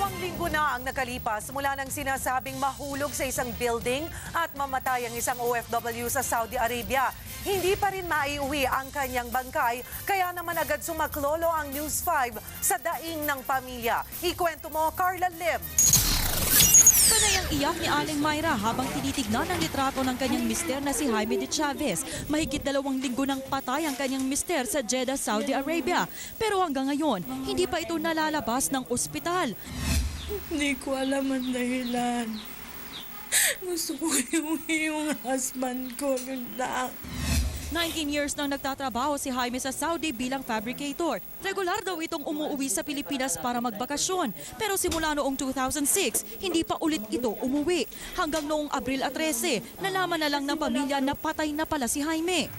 Dalawang linggo na ang nakalipas mula nang sinasabing mahulog sa isang building at mamatay ang isang OFW sa Saudi Arabia. Hindi pa rin maiuwi ang kanyang bangkay, kaya naman agad sumaklolo ang News 5 sa daing ng pamilya. Ikwento mo, Carla Lim. Iyak ni Aling Myra habang tinitignan ang litrato ng kanyang mister na si Jaime de Chavez. Mahigit dalawang linggo nang patay ang kanyang mister sa Jeddah, Saudi Arabia. Pero hanggang ngayon, hindi pa ito nalalabas ng ospital. Hindi ko alam ang dahilan. Gusto ko yung, yung husband ko, yun lang. 19 years nang nagtatrabaho si Jaime sa Saudi bilang fabricator. Regular daw itong umuwi sa Pilipinas para magbakasyon. Pero simula noong 2006, hindi pa ulit ito umuwi. Hanggang noong Abril 13, nalaman na lang ng pamilya na patay na pala si Jaime.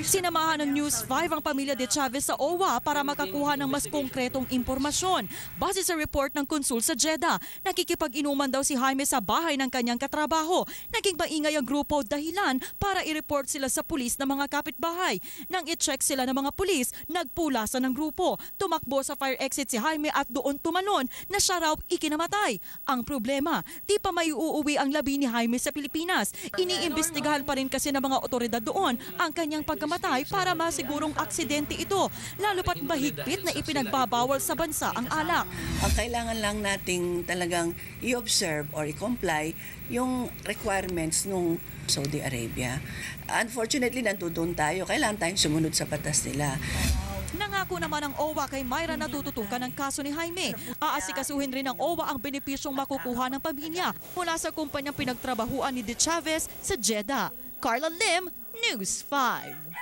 Sinamahan ng News 5 ang pamilya de Chavez sa OWA para makakuha ng mas konkretong impormasyon. Base sa report ng konsul sa Jeddah, nakikipag-inuman daw si Jaime sa bahay ng kanyang katrabaho. Naging maingay ang grupo dahilan para i-report sila sa pulis ng mga kapitbahay. Nang i-check sila ng mga pulis, nagpulasan ng grupo. Tumakbo sa fire exit si Jaime at doon tumalon na siya raw ikinamatay. Ang problema, di pa may uuwi ang labi ni Jaime sa Pilipinas. Iniimbestigahan pa rin kasi ng mga otoridad doon ang kanyang pagkamatay para masigurong aksidente ito. Lalo pat mahigpit na ipinagbabawal sa bansa ang alak. Ang kailangan lang nating talagang i-observe or i-comply yung requirements nung Saudi Arabia. Unfortunately, nandoon tayo. Kailangan tayong sumunod sa batas nila. Nangako naman ng OWA kay Myra na tututukan ng kaso ni Jaime. Aasikasuhin rin ng OWA ang benepisyong makukuha ng pamilya mula sa kumpanyang pinagtrabahuan ni De Chavez sa Jeddah. Carla Lim, News 5.